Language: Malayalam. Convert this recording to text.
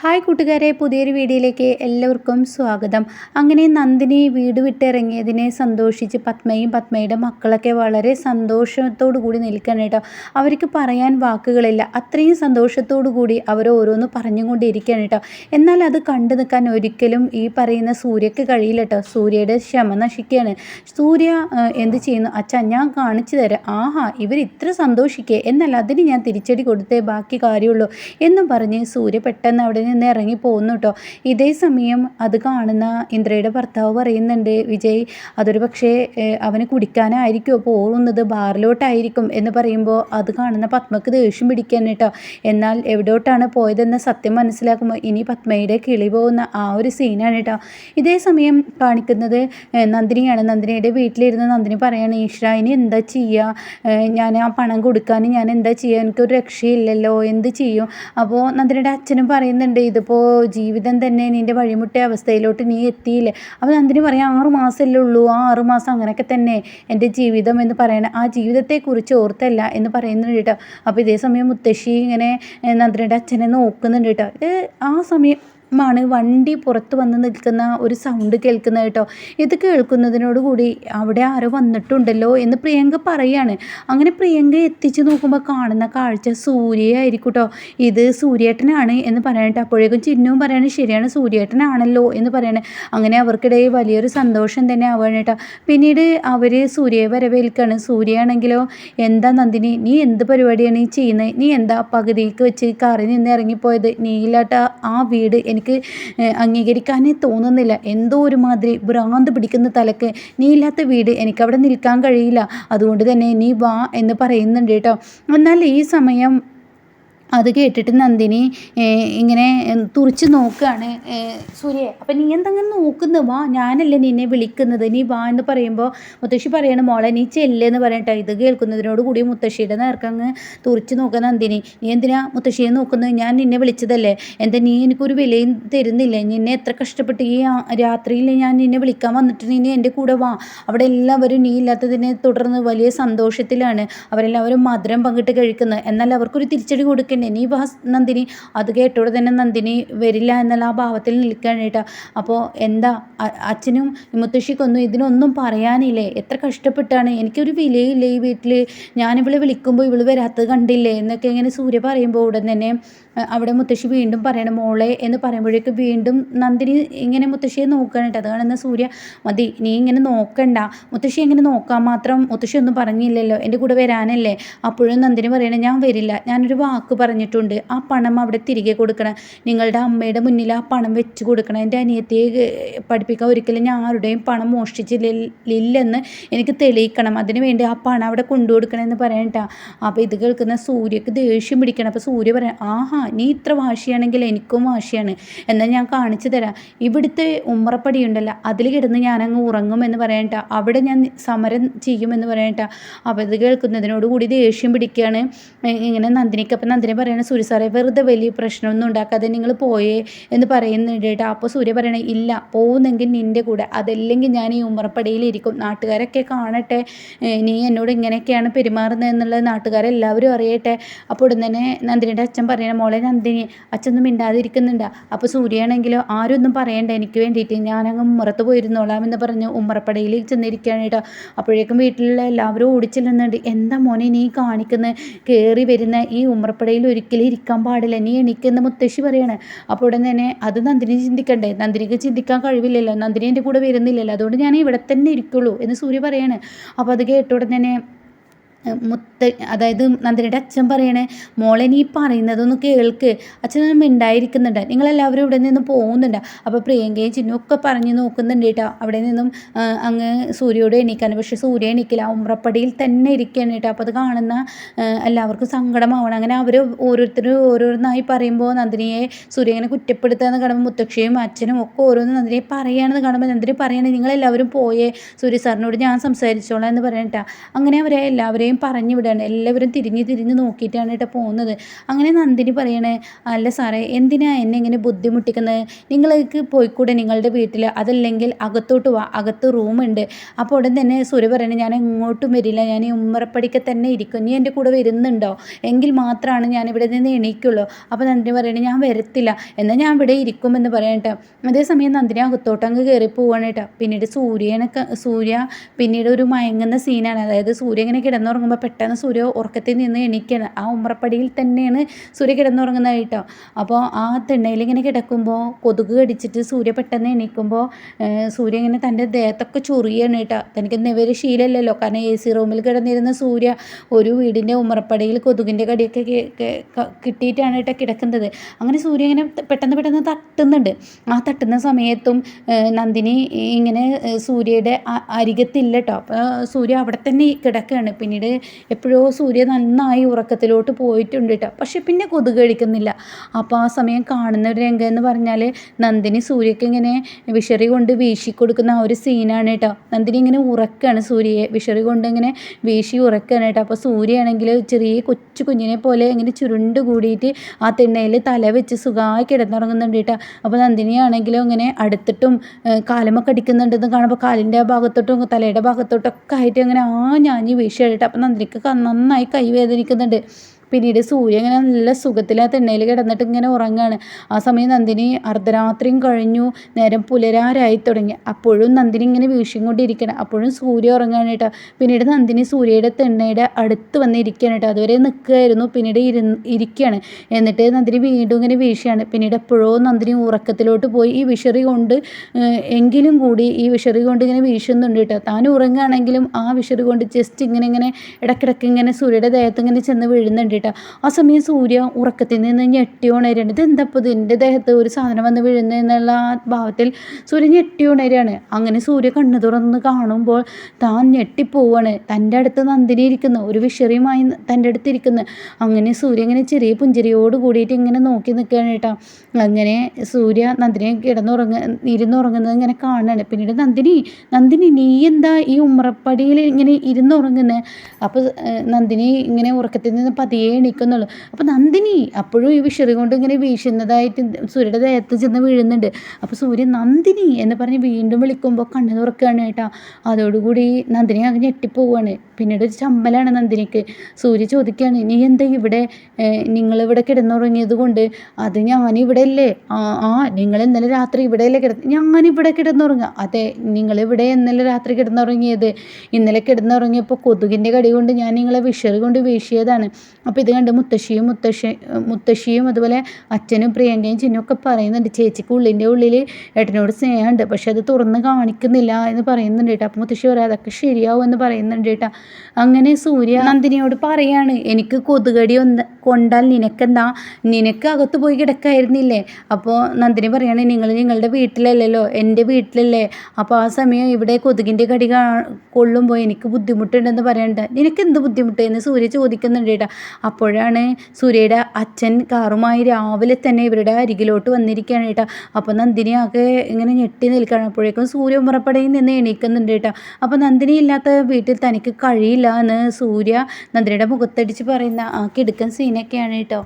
ഹായ് കൂട്ടുകാരെ പുതിയൊരു വീഡിയോയിലേക്ക് എല്ലാവർക്കും സ്വാഗതം. അങ്ങനെ നന്ദിനി വീട് വിട്ടിറങ്ങിയതിനെ സന്തോഷിച്ച് പത്മയും പത്മയുടെ മക്കളൊക്കെ വളരെ സന്തോഷത്തോടു കൂടി നിൽക്കണം കേട്ടോ. അവർക്ക് പറയാൻ വാക്കുകളില്ല. അത്രയും സന്തോഷത്തോടു കൂടി അവർ ഓരോന്ന് പറഞ്ഞുകൊണ്ടിരിക്കുകയാണ് കേട്ടോ. എന്നാൽ അത് കണ്ടു നിൽക്കാൻ ഒരിക്കലും ഈ പറയുന്ന സൂര്യക്ക് കഴിയില്ല കേട്ടോ. സൂര്യയുടെ ക്ഷമ നശിക്കുകയാണ്. സൂര്യ എന്ത് ചെയ്യുന്നു? അച്ഛൻ ഞാൻ കാണിച്ചു തരാം. ആഹാ ഇവർ ഇത്ര സന്തോഷിക്കുക എന്നാൽ അതിന് ഞാൻ തിരിച്ചടി കൊടുത്തേ ബാക്കി കാര്യമുള്ളൂ എന്നും പറഞ്ഞ് സൂര്യ പെട്ടെന്ന് അവിടെ നിന്ന് ഇറങ്ങി പോകുന്നു കേട്ടോ ഇതേ സമയം അത് കാണുന്ന ഇന്ദ്രയുടെ ഭർത്താവ് പറയുന്നുണ്ട് വിജയ് അതൊരു പക്ഷേ അവന് കുടിക്കാനായിരിക്കുമോ പോകുന്നത് ബാറിലോട്ടായിരിക്കും. എന്ന് പറയുമ്പോൾ അത് കാണുന്ന പത്മക്ക് ദേഷ്യം പിടിക്കാൻ കേട്ടോ എന്നാൽ എവിടോട്ടാണ് പോയതെന്ന സത്യം മനസ്സിലാക്കുമ്പോൾ ഇനി പത്മയുടെ കിളി പോകുന്ന ആ ഒരു സീനാണ് കേട്ടോ ഇതേ സമയം കാണിക്കുന്നത് നന്ദിനിയാണ്. നന്ദിനിയുടെ വീട്ടിലിരുന്ന് നന്ദിനി പറയാണ് ഈശ്വര ഇനി എന്താ ചെയ്യുക ഞാൻ ആ പണം കൊടുക്കാൻ ഞാൻ എന്താ ചെയ്യുക എനിക്കൊരു രക്ഷയില്ലല്ലോ. എന്ത് ചെയ്യും? അപ്പോൾ നന്ദിനിയുടെ അച്ഛനും പറയുന്നുണ്ട് ഉണ്ട്. ഇതിപ്പോൾ ജീവിതം തന്നെ നിന്റെ വഴിമുട്ടിയ അവസ്ഥയിലോട്ട് നീ എത്തിയില്ലേ? അപ്പോൾ നന്ദിനി പറയാം ആറു മാസമല്ലേ ഉള്ളൂ ആ ആറു മാസം അങ്ങനെയൊക്കെ തന്നെ എന്റെ ജീവിതം എന്ന് പറയണ ആ ജീവിതത്തെക്കുറിച്ച് ഓർത്തല്ല എന്ന് പറയുന്നുണ്ട് കേട്ടോ. അപ്പോൾ ഇതേ സമയം മുത്തശ്ശി ഇങ്ങനെ നന്ദിനിയുടെ അച്ഛനെ നോക്കുന്നുണ്ട് കേട്ടോ. ഇത് ആ സമയം മാണ് വണ്ടി പുറത്ത് വന്ന് നിൽക്കുന്ന ഒരു സൗണ്ട് കേൾക്കുന്നത് കേട്ടോ. ഇത് കേൾക്കുന്നതിനോട് കൂടി അവിടെ ആരോ വന്നിട്ടുണ്ടല്ലോ എന്ന് പ്രിയങ്ക പറയാണ്. അങ്ങനെ പ്രിയങ്ക എത്തിച്ചു നോക്കുമ്പോൾ കാണുന്ന കാഴ്ച സൂര്യയായിരിക്കും കേട്ടോ. ഇത് സൂര്യേട്ടനാണ് എന്ന് പറയട്ടെ അപ്പോഴേക്കും ചിഹ്നവും പറയണേ ശരിയാണ് സൂര്യേട്ടനാണല്ലോ എന്ന് പറയണേ. അങ്ങനെ അവർക്കിടയിൽ വലിയൊരു സന്തോഷം തന്നെ ആവുകയാണ് കേട്ടോ. പിന്നീട് അവർ സൂര്യയെ വരവേൽക്കാണ്. സൂര്യയാണെങ്കിലോ? എന്താ നന്ദിനി? നീ എന്ത് പരിപാടിയാണ് ഈ ചെയ്യുന്നത് നീ എന്താ പകുതിക്ക് വെച്ച് കറി നിന്ന് ഇറങ്ങിപ്പോയത്? നീ ഇല്ലാട്ട ആ വീട് എനിക്ക് അംഗീകരിക്കാനേ തോന്നുന്നില്ല. എന്തോ ഒരുമാതിരി ഭ്രാന്ത് പിടിക്കുന്ന തലക്ക് നീ ഇല്ലാത്ത വീട് എനിക്കവിടെ നിൽക്കാൻ കഴിയില്ല. അതുകൊണ്ട് തന്നെ നീ വാ എന്ന് പറയുന്നുണ്ട് കേട്ടോ. എന്നാൽ ഈ സമയം അത് കേട്ടിട്ട് നന്ദിനി ഇങ്ങനെ തുറിച്ച് നോക്കുകയാണ് സൂര്യ അപ്പം നീ എന്തെങ്കിലും നോക്കുന്നു? വാ ഞാനല്ലേ നിന്നെ വിളിക്കുന്നത്. നീ വാ എന്ന് പറയുമ്പോൾ മുത്തശ്ശി പറയണ മോളെ നീ ചെല്ലെന്ന് പറയട്ടെ ഇത് കേൾക്കുന്നതിനോട് കൂടി മുത്തശ്ശിയുടെ നേർക്കങ്ങ് തുറിച്ച് നോക്കുക നന്ദിനി. നീ എന്തിനാ മുത്തശ്ശിയെ നോക്കുന്നത് ഞാൻ നിന്നെ വിളിച്ചതല്ലേ. എന്താ നീ എനിക്കൊരു വിലയും തരുന്നില്ലേ? നിന്നെ എത്ര കഷ്ടപ്പെട്ട് ഈ രാത്രിയിൽ ഞാൻ നിന്നെ വിളിക്കാൻ വന്നിട്ട് നീ എന്റെ കൂടെ വാ. അവിടെ എല്ലാവരും നീ ഇല്ലാത്തതിനെ തുടർന്ന് വലിയ സന്തോഷത്തിലാണ് അവരെല്ലാവരും മധുരം പങ്കിട്ട് കഴിക്കുന്നത് എന്നാൽ അവർക്കൊരു തിരിച്ചടി കൊടുക്കുക പിന്നെ നീ വാ നന്ദിനി അത് കേട്ടോടെ തന്നെ നന്ദിനി വരില്ല എന്നുള്ള ആ ഭാവത്തിൽ നിൽക്കുകയാണ് കേട്ടോ. അപ്പോൾ എന്താ അച്ഛനും മുത്തശ്ശിക്കൊന്നും ഇതിനൊന്നും പറയാനില്ലേ? എത്ര കഷ്ടപ്പെട്ടാണ്. എനിക്കൊരു വിലയില്ല ഈ വീട്ടിൽ ഞാനിവളെ വിളിക്കുമ്പോൾ ഇവൾ വരാത്തത് കണ്ടില്ലേ? എന്നൊക്കെ ഇങ്ങനെ സൂര്യ പറയുമ്പോൾ ഉടൻ തന്നെ അവിടെ മുത്തശ്ശി വീണ്ടും പറയണം മോളെ എന്ന് പറയുമ്പോഴേക്ക് വീണ്ടും നന്ദിനി ഇങ്ങനെ മുത്തശ്ശിയെ നോക്കണിട്ട് അത് കാണുന്ന സൂര്യ മതി നീ ഇങ്ങനെ നോക്കണ്ട. മുത്തശ്ശി എങ്ങനെ നോക്കാൻ മാത്രം മുത്തശ്ശി ഒന്നും പറഞ്ഞില്ലല്ലോ. എന്റെ കൂടെ വരാനല്ലേ? അപ്പോഴും നന്ദിനി പറയണേ ഞാൻ വരില്ല. ഞാനൊരു വാക്ക് പറഞ്ഞിട്ടുണ്ട്. ആ പണം അവിടെ തിരികെ കൊടുക്കണം. നിങ്ങളുടെ അമ്മയുടെ മുന്നിൽ ആ പണം വെച്ച് കൊടുക്കണം. എന്റെ അനിയത്തിയെ പഠിപ്പിക്കാൻ ഒരിക്കലും ഞാൻ ആരുടെയും പണം മോഷ്ടിച്ചില്ലെന്ന് എനിക്ക് തെളിയിക്കണം. അതിന് വേണ്ടി ആ പണം അവിടെ കൊണ്ടുകൊടുക്കണമെന്ന് പറയണ്ട അപ്പോൾ ഇത് കേൾക്കുന്ന സൂര്യക്ക് ദേഷ്യം പിടിക്കണം. അപ്പോൾ സൂര്യ പറയാം ആഹാ നീ ഇത്ര വാശിയാണെങ്കിൽ എനിക്കും വാശിയാണ്. എന്നാൽ ഞാൻ കാണിച്ചു തരാം. ഇവിടുത്തെ ഉമ്മറപ്പടി ഉണ്ടല്ലോ അതിൽ കിടന്ന് ഞാനങ്ങ് ഉറങ്ങുമെന്ന് പറയണ്ട അവിടെ ഞാൻ സമരം ചെയ്യുമെന്ന് പറയണ്ട അപ്പോൾ ഇത് കേൾക്കുന്നതിനോട് കൂടി ദേഷ്യം പിടിക്കുകയാണ്. ഇങ്ങനെ നന്ദിനിക്ക് അപ്പം നന്ദിനി പറയണ സൂര്യ സാറേ വെറുതെ വലിയ പ്രശ്നമൊന്നും ഉണ്ടാക്കാതെ നിങ്ങൾ പോയേ എന്ന് പറയുന്നുണ്ട് കേട്ടോ അപ്പോൾ സൂര്യ പറയണേ ഇല്ല പോകുന്നെങ്കിൽ നിന്റെ കൂടെ. അതല്ലെങ്കിൽ ഞാൻ ഈ ഉമ്മറപ്പടിയിലിരിക്കും നാട്ടുകാരൊക്കെ കാണട്ടെ. നീ എന്നോട് ഇങ്ങനെയൊക്കെയാണ് പെരുമാറുന്നത് എന്നുള്ളത് നാട്ടുകാരെല്ലാവരും അറിയട്ടെ. അപ്പോൾ ഉടൻ തന്നെ നന്ദിനിയുടെ അച്ഛൻ പറയണ മോളെ മോളെ നന്ദിനി അച്ഛനൊന്നും മിണ്ടാതിരിക്കുന്നുണ്ട്. അപ്പോൾ സൂര്യയാണെങ്കിലോ ഒന്നും പറയണ്ട എനിക്ക് വേണ്ടിയിട്ട് ഞാനങ്ങ് ഉമ്മറത്ത് പോയിരുന്നോളാം എന്ന് പറഞ്ഞ് ഉമ്മറപ്പടയിൽ ചെന്നിരിക്കുകയാണ് കേട്ടോ. അപ്പോഴേക്കും വീട്ടിലുള്ള എല്ലാവരും ഓടിച്ചെല്ലുന്നുണ്ട്. എന്താ മോനെ നീ കാണിക്കുന്ന? കയറി വരുന്ന ഈ ഉമ്മറപ്പടയിൽ ഒരിക്കലും ഇരിക്കാൻ പാടില്ല. നീ എണീക്കുന്ന മുത്തശ്ശി പറയാണ്. അപ്പോൾ ഉടൻ തന്നെ അത് നന്ദിനി ചിന്തിക്കണ്ടേ? നന്ദിനിക്ക് ചിന്തിക്കാൻ കഴിവില്ലല്ലോ. നന്ദിനി എന്റെ കൂടെ വരുന്നില്ലല്ലോ. അതുകൊണ്ട് ഞാൻ ഇവിടെ തന്നെ ഇരിക്കുള്ളൂ എന്ന് സൂര്യ പറയാണ്. അപ്പോൾ അത് കേട്ട ഉടൻ തന്നെ മുത്ത അതായത് നന്ദിനിയുടെ അച്ഛൻ പറയണേ മോളെ നീ പറയുന്നതൊന്ന് കേൾക്ക്. അച്ഛനൊന്നും ഉണ്ടായിരിക്കുന്നുണ്ട് നിങ്ങളെല്ലാവരും ഇവിടെ നിന്ന് പോകുന്നുണ്ട്. അപ്പോൾ പ്രിയങ്കയും ചിന്നും ഒക്കെ പറഞ്ഞു നോക്കുന്നുണ്ട് കേട്ടോ. അവിടെ നിന്നും അങ്ങ് സൂര്യയോട് എണീക്കാൻ പക്ഷെ സൂര്യ എണീക്കില്ല. ഉമ്രപ്പടിയിൽ തന്നെ ഇരിക്കുകയാണ് കേട്ടോ. അപ്പോൾ അത് കാണുന്ന എല്ലാവർക്കും സങ്കടമാവണം. അങ്ങനെ അവർ ഓരോരുത്തരും ഓരോന്നായി പറയുമ്പോൾ നന്ദിനിയെ സൂര്യ ഇങ്ങനെ കുറ്റപ്പെടുത്തുകയെന്ന് കാണുമ്പോൾ മുത്തക്ഷിയും അച്ഛനും ഒക്കെ ഓരോന്ന് നന്ദിനിയെ പറയുകയാണെന്ന് കാണുമ്പോൾ നന്ദിനി പറയണേ നിങ്ങളെല്ലാവരും പോയേ. സൂര്യ സാറിനോട് ഞാൻ സംസാരിച്ചോളാം എന്ന് പറയണ്ട അങ്ങനെ അവരെ എല്ലാവരെയും എല്ലാവരെയും പറഞ്ഞു വിടുകയാണ് എല്ലാവരും തിരിഞ്ഞ് തിരിഞ്ഞ് നോക്കിയിട്ടാണ് കേട്ടോ പോകുന്നത്. അങ്ങനെ നന്ദിനി പറയണേ അല്ല സാറേ എന്തിനാ എന്നെ ഇങ്ങനെ ബുദ്ധിമുട്ടിക്കുന്നത് നിങ്ങൾക്ക് പോയിക്കൂടെ നിങ്ങളുടെ വീട്ടിൽ അതല്ലെങ്കിൽ അകത്തോട്ട് വാ അകത്ത് റൂമുണ്ട് അപ്പോൾ ഉടൻ തന്നെ സൂര്യ പറയണേ ഞാൻ എങ്ങോട്ടും വരില്ല. ഞാൻ ഉമ്മറപ്പടിക്ക് തന്നെ ഇരിക്കും. നീ എന്റെ കൂടെ വരുന്നുണ്ടോ? എങ്കിൽ മാത്രമാണ് ഞാൻ ഇവിടെ നിന്ന് എണീക്കുള്ളൂ. അപ്പോൾ നന്ദിനി പറയണേ ഞാൻ വരത്തില്ല. എന്നാൽ ഞാൻ ഇവിടെ ഇരിക്കുമെന്ന് പറയട്ടെ അതേസമയം നന്ദിനി അകത്തോട്ട് അങ്ങ് കയറി പോവാണ് കേട്ടോ. പിന്നീട് സൂര്യനൊക്കെ സൂര്യ പിന്നീട് ഒരു മയങ്ങുന്ന സീനാണ് അതായത് സൂര്യ ഇങ്ങനെ കിടന്നുറങ്ങുമ്പോൾ പെട്ടെന്ന് സൂര്യ ഉറക്കത്തിൽ നിന്ന് എണീക്കുകയാണ് ആ ഉമ്മറപ്പടിയിൽ തന്നെയാണ് സൂര്യ കിടന്നുറങ്ങുന്നത് കേട്ടോ. അപ്പോൾ ആ തിണ്ണയിൽ ഇങ്ങനെ കിടക്കുമ്പോൾ കൊതുക് കടിച്ചിട്ട് സൂര്യ പെട്ടെന്ന് എണീക്കുമ്പോൾ സൂര്യ ഇങ്ങനെ തന്റെ ദേഹത്തൊക്കെ ചൊറിയാണ് കേട്ടോ. തനിക്ക് നിവര് ശീലമല്ലല്ലോ കാരണം എ സി റൂമിൽ കിടന്നിരുന്ന സൂര്യ ഒരു വീടിന്റെ ഉമ്മറപ്പടിയിൽ കൊതുകിന്റെ കടിയൊക്കെ കിട്ടിയിട്ടാണ് കേട്ടോ കിടക്കുന്നത്. അങ്ങനെ സൂര്യ ഇങ്ങനെ പെട്ടെന്ന് പെട്ടെന്ന് തട്ടുന്നുണ്ട്. ആ തട്ടുന്ന സമയത്തും നന്ദിനി ഇങ്ങനെ സൂര്യയുടെ അരികത്തില്ല കേട്ടോ. അപ്പോൾ സൂര്യ അവിടെ തന്നെ കിടക്കുകയാണ് പിന്നീട് എപ്പോഴോ സൂര്യ നന്നായി ഉറക്കത്തിലോട്ട് പോയിട്ടുണ്ട് കേട്ടോ പക്ഷെ പിന്നെ കൊതുക് കഴിക്കുന്നില്ല അപ്പോൾ ആ സമയം കാണുന്ന ഒരു രംഗം എന്ന് പറഞ്ഞാൽ നന്ദിനി സൂര്യക്ക് ഇങ്ങനെ വിഷറി കൊണ്ട് വീശി കൊടുക്കുന്ന ആ ഒരു സീനാണ് കേട്ടോ നന്ദിനി ഇങ്ങനെ ഉറക്കാണ് സൂര്യയെ. വിഷറി കൊണ്ട് ഇങ്ങനെ വീശി ഉറക്കാണ് കേട്ടോ അപ്പോൾ സൂര്യയാണെങ്കിൽ ചെറിയ കൊച്ചു കുഞ്ഞിനെ പോലെ ഇങ്ങനെ ചുരുണ്ട് കൂടിയിട്ട് ആ തിണ്ണയിൽ തല വെച്ച് സുഖമായി കിടന്നുറങ്ങുന്നുണ്ട് കേട്ടോ അപ്പോൾ നന്ദിനിയാണെങ്കിലും ഇങ്ങനെ അടുത്തിട്ടും കാലമൊക്കെ അടിക്കുന്നുണ്ടെന്ന് കാണുമ്പോൾ കാലിന്റെ ഭാഗത്തോട്ടും തലയുടെ ഭാഗത്തോട്ടൊക്കെ ആയിട്ട് അങ്ങനെ ആ ഞാഞ്ഞ് വീശി അപ്പോൾ നന്ദിനിക്ക് നന്നായി കൈ വേദനിക്കുന്നുണ്ട് പിന്നീട് സൂര്യ ഇങ്ങനെ നല്ല സുഖത്തിൽ ആ തിണ്ണയിൽ കിടന്നിട്ട് ഇങ്ങനെ ഉറങ്ങുകയാണ് ആ സമയം നന്ദിനി അർദ്ധരാത്രിയും കഴിഞ്ഞു. നേരം പുലരാരായി തുടങ്ങി. അപ്പോഴും നന്ദിനി ഇങ്ങനെ വീശിയും കൊണ്ടിരിക്കണം. അപ്പോഴും സൂര്യ ഉറങ്ങുകയാണ് കേട്ടോ. പിന്നീട് നന്ദിനി സൂര്യയുടെ തിണ്ണയുടെ അടുത്ത് വന്ന് ഇരിക്കുകയാണ് കേട്ടോ. അതുവരെ നിൽക്കുകയായിരുന്നു. പിന്നീട് ഇരു ഇരിക്കുകയാണ്. എന്നിട്ട് നന്ദിനി വീണ്ടും ഇങ്ങനെ വീശിയാണ് പിന്നീട് എപ്പോഴോ നന്ദിനി ഉറക്കത്തിലോട്ട് പോയി. ഈ വിഷറി കൊണ്ട് എങ്കിലും കൂടി ഈ വിഷറി കൊണ്ട് ഇങ്ങനെ വീശുന്നുണ്ട് കേട്ടോ. താൻ ഉറങ്ങുകയാണെങ്കിലും ആ വിഷറി കൊണ്ട് ജസ്റ്റ് ഇങ്ങനെ ഇങ്ങനെ ഇടക്കിടക്ക് ഇങ്ങനെ സൂര്യയുടെ ദേഹത്ത് ഇങ്ങനെ ചെന്ന് വീഴുന്നുണ്ട് കേട്ടോ. ആ സമയം സൂര്യ ഉറക്കത്തിൽ നിന്ന് ഞെട്ടി ഉണരുകയാണ്. ഇത് എന്താ ഇപ്പോൾ ഇതിന്റെ ദേഹത്ത് ഒരു സാധനം വന്ന് വീഴുന്നു എന്നുള്ള ആ ഭാവത്തിൽ സൂര്യ ഞെട്ടി ഉണരുകയാണ്. അങ്ങനെ സൂര്യ കണ്ണു തുറന്ന് കാണുമ്പോൾ താൻ ഞെട്ടിപ്പോവാണ് തന്റെ അടുത്ത് നന്ദിനി ഇരിക്കുന്നു. ഒരു വിഷറിയുമായി തന്റെ അടുത്ത് ഇരിക്കുന്നു. അങ്ങനെ സൂര്യ ഇങ്ങനെ ചെറിയ പുഞ്ചിരിയോട് കൂടിയിട്ട് ഇങ്ങനെ നോക്കി നിൽക്കുകയാണ് കേട്ടോ. അങ്ങനെ സൂര്യ നന്ദിനെ കിടന്നുറങ്ങ ഇരുന്നുറങ്ങുന്നത് ഇങ്ങനെ കാണുകയാണ്. പിന്നീട് നന്ദിനി നന്ദിനി നീ എന്താ ഈ ഉമ്മറപ്പടിയിൽ ഇങ്ങനെ ഇരുന്നുറങ്ങുന്നത് അപ്പോൾ നന്ദിനി ഇങ്ങനെ ഉറക്കത്തിൽ നിന്ന് പതിയെ എണീക്കുന്നുള്ളൂ അപ്പോൾ നന്ദിനി അപ്പോഴും ഈ വിഷറി കൊണ്ട് ഇങ്ങനെ വീശുന്നതായിട്ട് സൂര്യയുടെ ദേഹത്ത് ചെന്ന് വീഴുന്നുണ്ട്. അപ്പോൾ സൂര്യൻ നന്ദിനി എന്ന് പറഞ്ഞ് വീണ്ടും വിളിക്കുമ്പോൾ കണ്ണു തുറക്കുകയാണ് കേട്ടോ. അതോടുകൂടി നന്ദിനി അങ്ങ് ഞെട്ടിപ്പോവാണ്. പിന്നീട് ഒരു ചമ്മലാണ് നന്ദിനിക്ക്. സൂര്യ ചോദിക്കുകയാണ് നീ എന്താ ഇവിടെ? നിങ്ങളിവിടെ കിടന്നുറങ്ങിയത് കൊണ്ട്? അത് ഞാനിവിടെ അല്ലേ ആ ആ നിങ്ങൾ ഇന്നലെ രാത്രി ഇവിടെയല്ലേ കിടന്ന് ഞാനിവിടെ കിടന്നുറങ്ങുക. അതെ നിങ്ങളിവിടെ ഇന്നലെ രാത്രി കിടന്നുറങ്ങിയത്. ഇന്നലെ കിടന്നുറങ്ങിയപ്പോൾ കൊതുകിന്റെ കടി കൊണ്ട് ഞാൻ നിങ്ങളെ വിഷറി കൊണ്ട് വീശിയതാണ്. അപ്പോൾ ഇത് കണ്ട് മുത്തശ്ശിയും മുത്തശ്ശി മുത്തശ്ശിയും അതുപോലെ അച്ഛനും പ്രിയങ്കയും ചിന്നും ഒക്കെ പറയുന്നുണ്ട് ചേച്ചിക്ക് ഉള്ളിന്റെ ഉള്ളിൽ ഏട്ടനോട് സ്നേഹമുണ്ട് പക്ഷെ അത് തുറന്ന് കാണിക്കുന്നില്ല എന്ന് പറയുന്നുണ്ട് കേട്ടോ. അപ്പോൾ മുത്തശ്ശി പറയാം അതൊക്കെ ശരിയാവും എന്ന് പറയുന്നുണ്ട് കേട്ടോ. അങ്ങനെ സൂര്യ നന്ദിനിയോട് പറയാണ് എനിക്ക് കൊതുകടി ഒന്ന് കൊണ്ടാൽ നിനക്കെന്താ? നിനക്ക് അകത്ത് പോയി കിടക്കായിരുന്നില്ലേ? അപ്പോൾ നന്ദിനി പറയാണ് നിങ്ങൾ നിങ്ങളുടെ വീട്ടിലല്ലല്ലോ? എന്റെ വീട്ടിലല്ലേ? അപ്പോൾ ആ സമയം ഇവിടെ കൊതുകിന്റെ കടി കൊള്ളുമ്പോൾ എനിക്ക് ബുദ്ധിമുട്ടുണ്ടെന്ന് പറയണ്ട. നിനക്ക് എന്ത് ബുദ്ധിമുട്ട്? എന്ന് സൂര്യ ചോദിക്കുന്നുണ്ട് കേട്ടോ അപ്പോഴാണ് സൂര്യയുടെ അച്ഛൻ കാറുമായി രാവിലെ തന്നെ ഇവരുടെ അരികിലോട്ട് വന്നിരിക്കുകയാണ് കേട്ടോ അപ്പോൾ നന്ദിനി ആകെ ഇങ്ങനെ ഞെട്ടി നിൽക്കുകയാണ്. അപ്പോഴേക്കും സൂര്യ ഉമ്മറപ്പടയിൽ നിന്ന് എണീക്കുന്നുണ്ട് കേട്ടോ അപ്പോൾ നന്ദിനി ഇല്ലാത്ത വീട്ടിൽ തനിക്ക് കഴിയില്ല എന്ന് സൂര്യ നന്ദിനിയുടെ മുഖത്തടിച്ച് പറയുന്ന ആ കിടുക്കൻ സീനൊക്കെയാണ് കേട്ടോ